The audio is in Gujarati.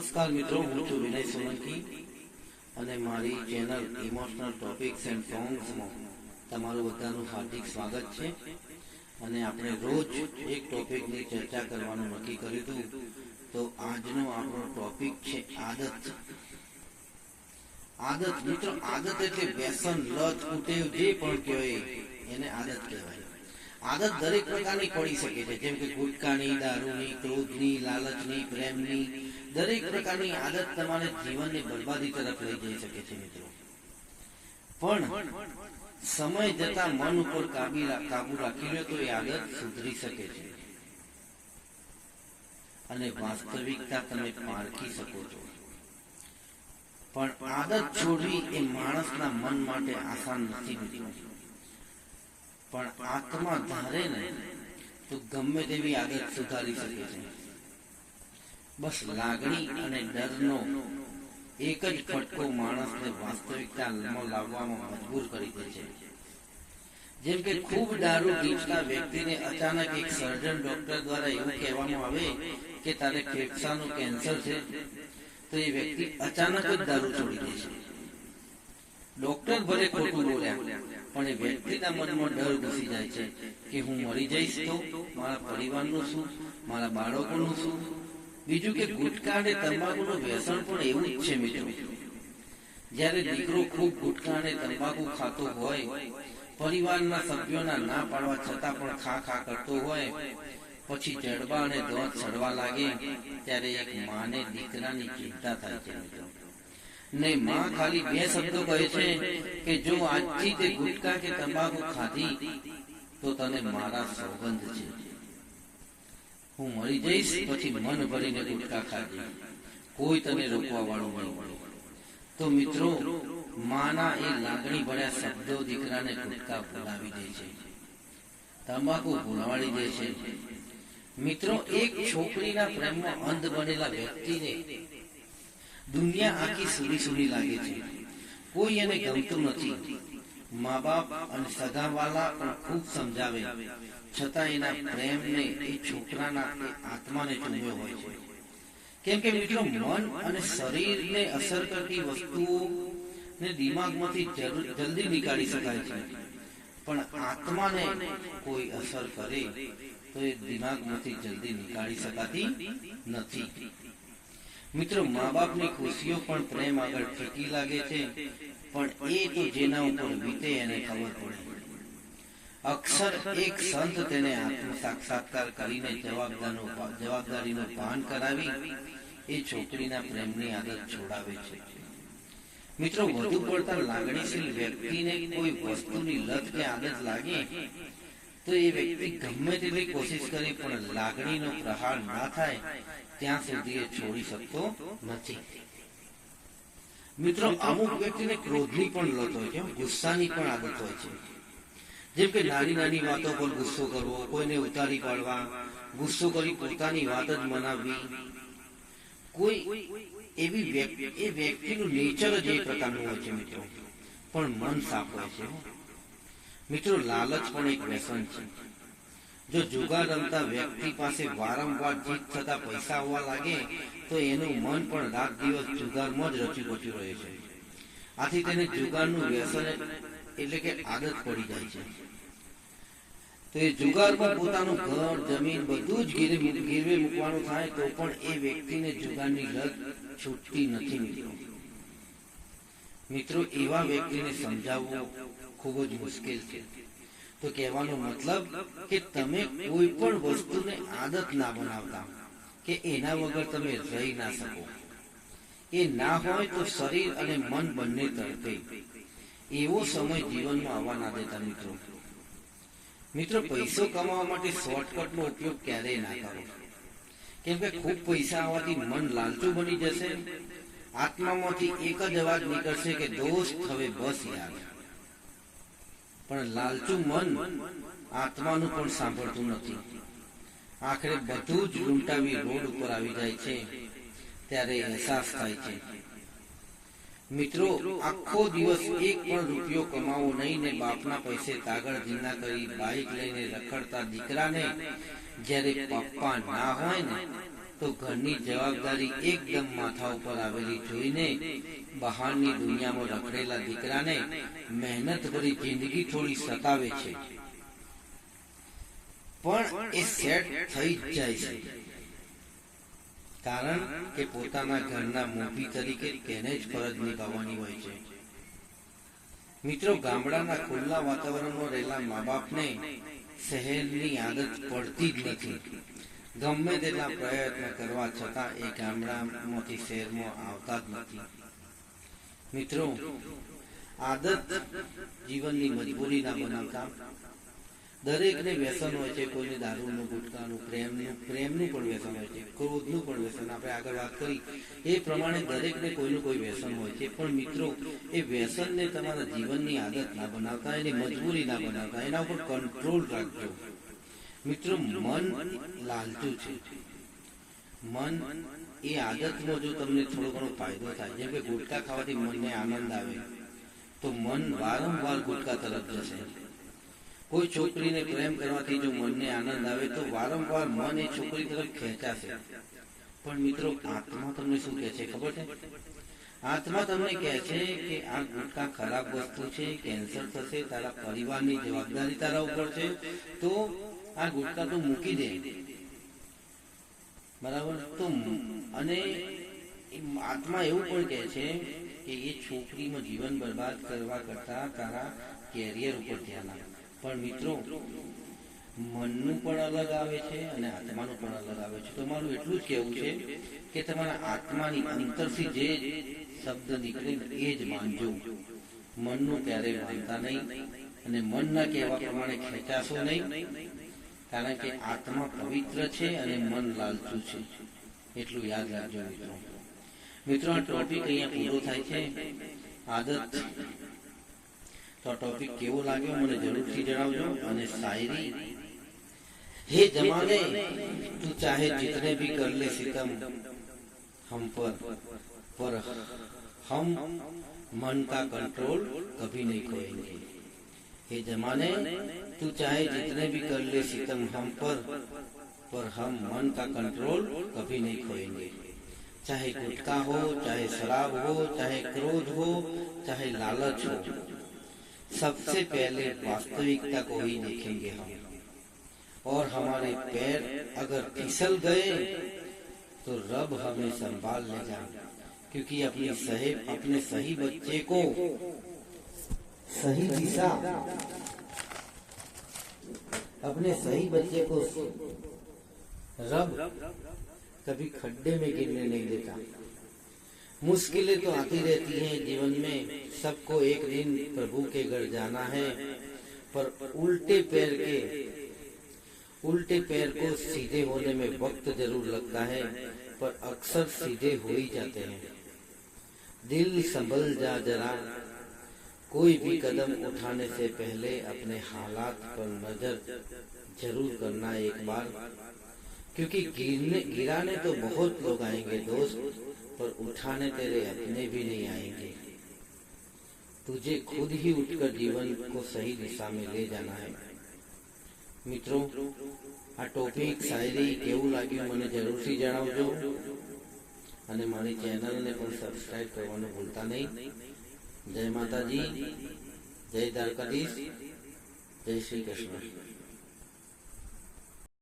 નમસ્કાર મિત્રો, હું છું વિનય સોલંકી અને મારી ચેનલ ઇમોશનલ ટોપિક્સ એન્ડ સોંગ્સમાં તમારું બધાનું હાર્દિક સ્વાગત છે. અને આપણે રોજ એક ટોપિકની ચર્ચા કરવાનું નક્કી કર્યું હતું. તો આજનો આપણો ટોપિક છે આદત. આદત, મિત્રો, આદત એટલે વ્યસન લત કુટેવ જે પણ કહેવાય એને આદત કહેવાય. આદત દરેક પ્રકારની પડી શકે છે. જેમ કે ગુટકાની, દારૂની, ક્રોધની, લાલચની, પ્રેમની દરેક પ્રકારની આદત તમારે જીવનની બરબાદી તરફ લઈ જઈ શકે છે મિત્રો. પણ સમય જતા મન ઉપર કાબી કાબુ રાખી લો તો એ આદત સુધરી શકે છે. અને વાસ્તવિકતા તમે પારખી શકો છો. પણ આદત છોડવી એ માણસના મન માટે આસાન નથી મિત્રો. પણ આત્મા ધારે ને તો ગમે તેવી આદત સુધારી શકે છે. બસ લાગણી અને ડરનો એક જ ફટકો માણસને વાસ્તવિકતામાં લાવવામાં મજબૂર કરી દે છે. જેમ કે ખૂબ દારૂ પીતા વ્યક્તિને અચાનક એક સર્જન ડોક્ટર દ્વારા એવું કહેવામાં આવે કે તારે ફેફસાનું કેન્સર છે, તો એ વ્યક્તિ અચાનક જ દારૂ છોડી દે છે. ડોક્ટર ભલે ખોટું બોલ્યા, પણ એ વ્યક્તિના મનમાં ડર ઘૂસી જાય છે કે હું મરી જઈશ તો મારા પરિવારનું શું, મારા બાળકોનું શું બીજું કે ગુટકા અને તંબાકુનું વ્યસન પણ એવું જ છે મિત્રો. જ્યારે દીકરો ખૂબ ગુટકા અને તંબાકુ ખાતો હોય, પરિવારના સભ્યોના ના પાડવા છતાં પણ ખા ખા કરતો હોય, પછી જડબા અને દોત ચડવા લાગે, ત્યારે એક માને દીકરાની ચિંતા થાય છે ને માં ખાલી બે શબ્દો કહે છે કે જો આજથી તે ગુટકા કે તંબાકુ ખાધી, તો તને મારા સોગંદ છે. હું મરી જઈશ, પછી મન ભરીને ગુટકા ખાજે કોઈ તને રોકવા વાળું નહીં તો મિત્રો, માના એ લાગણી ભર્યા શબ્દો દીકરાને ગુટકા ભૂલાવી દે છે. તંબાકુ ભૂલાવી દે છે. મિત્રો, એક છોકરીના પ્રેમમાં અંધ બનેલા વ્યક્તિને દુનિયા આખી સુરી સુરી લાગે છે. કોઈ એને ગમતું નથી. મા બાપ અને સગાવાલા પણ ખૂબ સમજાવે. છતાં એના પ્રેમને એ છોકરાના એ આત્માને ચૂમ્યો હોય છે. કેમ કે મિત્રો, મન અને શરીરને અસર કરતી વસ્તુઓ ને દિમાગમાંથી જલ્દી નીકાળી શકાય છે. પણ આત્માને કોઈ અસર કરે તો એ દિમાગમાંથી જલ્દી નીકાળી શકાતી નથી. મિત્રો મા બાપની ખુશીઓ પણ પ્રેમ આગળ ફીકી લાગે છે પણ એ તો જેના ઉપર વીતે એને ખબર પડે. અક્ષર એક સંત તેને આત્મ સાક્ષાત્કાર કરીને જવાબદારનો જવાબદારીનો ભાન કરાવી એ છોકરીના પ્રેમની આદત છોડાવે છે. મિત્રો વધુ પડતા લાગણીશીલ વ્યક્તિને કોઈ વસ્તુની લત કે આદત લાગે તો એ વ્યક્તિ ગમે તેટલી કોશિશ કરે પણ લાગણીનો પ્રહાર ના થાય ત્યાં સુધી એ છોડી શકતો નથી. મિત્રો અમુક વ્યક્તિને ક્રોધની પણ લત હોય છે ગુસ્સાની પણ આદત હોય છે. જેમ કે નાની નાની વાતો પર ગુસ્સો કરવો કોઈને ઉતારી પાડવા ગુસ્સો કરી પોતાની વાત જ મનાવવી. કોઈ એવી વ્યક્તિ એ વ્યક્તિનું નેચર જ એ પ્રકારનું હોય છે મિત્રો. પણ મન સાફ હોય છે. મિત્રો લાલચ પણ એક વ્યસન છે. જો જુગાર રમતા વ્યક્તિ પાસે વારંવાર જીત થતા પૈસા આવવા લાગે, તો એનું મન પણ રાત દિવસ જુગારમાં જ રચી પચ્યું રહે છે. આથી તેને જુગારનું વ્યસન એટલે કે આદત પડી જાય છે. તો એ જુગારમાં પોતાનું ઘર, જમીન બધું જ ગીરે, ગીરવે મૂકવાનું થાય, તો પણ એ વ્યક્તિને જુગારની લત છૂટતી નથી, મિત્રો. મિત્રો, એવા વ્યક્તિને સમજાવવું ખૂબ જ મુશ્કેલ છે. તો કહેવાનો મતલબ કે તમે કોઈ પણ વસ્તુને આદત ના બનાવતા કે એના વગર તમે રહી ના શકો. એ ના હોય તો શરીર અને મન બંને તડપે એવો સમય જીવનમાં આવવા ના દેતા મિત્રો. મિત્રો, પૈસો કમાવા માટે શોર્ટકટનો ઉપયોગ ક્યારેય ના કરો. કેમ કે ખૂબ પૈસા આવવાથી મન લાલચુ બની જશે. આત્મામાંથી એક જ અવાજ નીકળશે કે, દોસ્ત, હવે બસ યાર. પણ લાલચુ મન આત્માનું પણ સાંભળતું નથી. આખરે બધું જ લૂંટાવી રોડ ઉપર આવી જાય છે. ત્યારે અહેસાસ થાય છે. મિત્રો, આખો દિવસ એક પણ રૂપિયો કમાવો નહીં ને બાપના પૈસે કાગળ ધીના કરી બાઇક લઈને રખડતા દીકરાને જ્યારે પપ્પા ના હોય ને તો ઘરની જવાબદારી એકદમ માથા ઉપર આવેલી જોઈને બહારની દુનિયામાં રખડેલા દીકરાને મહેનત ભરી જિંદગી થોડી સતાવે છે. પણ એ સેટ થઈ જ જાય છે. કારણ કે પોતાના ઘરના મોભી તરીકે તેને જ ફરજ નિભાવવાની હોય છે. મિત્રો, ગામડાના ખુલ્લા વાતાવરણમાં રહેલા મા બાપને શહેરની આદત પડતી જ નથી. ગમે તેટલા પ્રયત્ન કરવા છતાં એ ગામડામાંથી શહેરમાં આવતા જ નથી. મિત્રો, આદત જીવનની મજબૂરી ના બનાવતા. દરેકને વ્યસન હોય છે, કોઈને દારૂનું, ગુટકાનું, પ્રેમનું પ્રેમનું પણ વ્યસન હોય છે, ક્રોધનું પણ વ્યસન. આપણે આગળ વાત કરી. એ પ્રમાણે દરેકને કોઈનું કોઈ વ્યસન હોય છે. પણ મિત્રો, એ વ્યસનને તમારા જીવનની આદત ના બનાવતા, એની મજબૂરી ના બનાવતા, એના ઉપર કંટ્રોલ રાખજો. મિત્રો, મન લાલતું છે. મન એ આદતમાં જો તમને થોડો ઘણો ફાયદો થાય, જેમ કે ગુટકા ખાવાથી મનને આનંદ આવે, તો મન વારંવાર ગુટકા તરફ જશે. કોઈ છોકરીને પ્રેમ કરવાથી જો મનને આનંદ આવે, તો વારંવાર મન એ છોકરી તરફ ખેંચાશે. પણ મિત્રો, આત્મા તમને શું કહે છે, ખબર છે? આત્મા તમને કહે છે કે આ ગુટકા ખરાબ વસ્તુ છે, કેન્સર થશે, તારા પરિવારની જવાબદારી તારા ઉપર છે, તો આ ગુટકા તો મૂકી દે. બરાબર? તો અને આત્મા એવું પણ કહે છે કે એ છોકરીમાં જીવન બરબાદ કરવા કરતા તારા કેરિયર ઉપર ધ્યાન આપ. પણ મિત્રો, મનનું પણ અલગ આવે છે અને આત્માનું પણ અલગ આવે છે. તો મારું એટલું જ કહેવું છે કે તમારા આત્માની અંતરથી જે શબ્દ નીકળે એ જ માનજો. મનનું ક્યારેય માનતા નહીં અને મનના કહેવા પ્રમાણે ખેંચાશો નહીં. કારણ કે આત્મા પવિત્ર છે અને મન લાલચું છે. એટલું યાદ રાખજો મિત્રો. મિત્રો, આ ટોપિક અહીંયા પૂરો થાય છે. આદત. તો ટોપિક કેવો લાગ્યો મને જરૂરથી જણાવજો. અને શાયરી. હે જમાને, તું ચાહે જીતને ભી કર લે સિતમ. હમ પર. પર હમ. મન કા કંટ્રોલ કભી નહીં ખોએંગે हे जमाने, तू चाहे जितने भी कर ले सितम हम पर पर हम मन का कंट्रोल कभी नहीं खोएँगे। चाहे गुटखा हो, चाहे शराब हो, चाहे क्रोध हो, चाहे लालच हो, सबसे पहले वास्तविकता को ही देखेंगे हम। और हमारे पैर अगर फिसल गए तो रब हमें संभाल ले जाए, क्योंकि अपनी सही अपने सही बच्चे को सही दिशा। अपने सही बच्चे को रब कभी खड्डे में गिरने नहीं देता। मुश्किलें तो आती रहती हैं जीवन में। सबको एक दिन प्रभु के घर जाना है, पर उल्टे पैर के, उल्टे पैर को सीधे होने में वक्त ज़रूर लगता है, पर अक्सर सीधे हो ही जाते हैं। दिल संभल जा जरा कोई भी कदम उठाने से पहले अपने हालात पर नजर जरूर करना एक बार क्योंकि गिरने गिराने तो बहुत लोग आएंगे दोस्त पर उठाने तेरे अपने भी नहीं आएंगे तुझे खुद ही उठकर जीवन को सही दिशा में ले जाना है મિત્રો આ ટોપિક શાયરી કેવું લાગ્યું મને જરૂરથી જણાવજો અને મારી ચેનલને પણ સબસ્ક્રાઇબ કરવાનું ભૂલતા નહીં જય માતાજી જય દ્વારકાધીશ જય શ્રી કૃષ્ણ.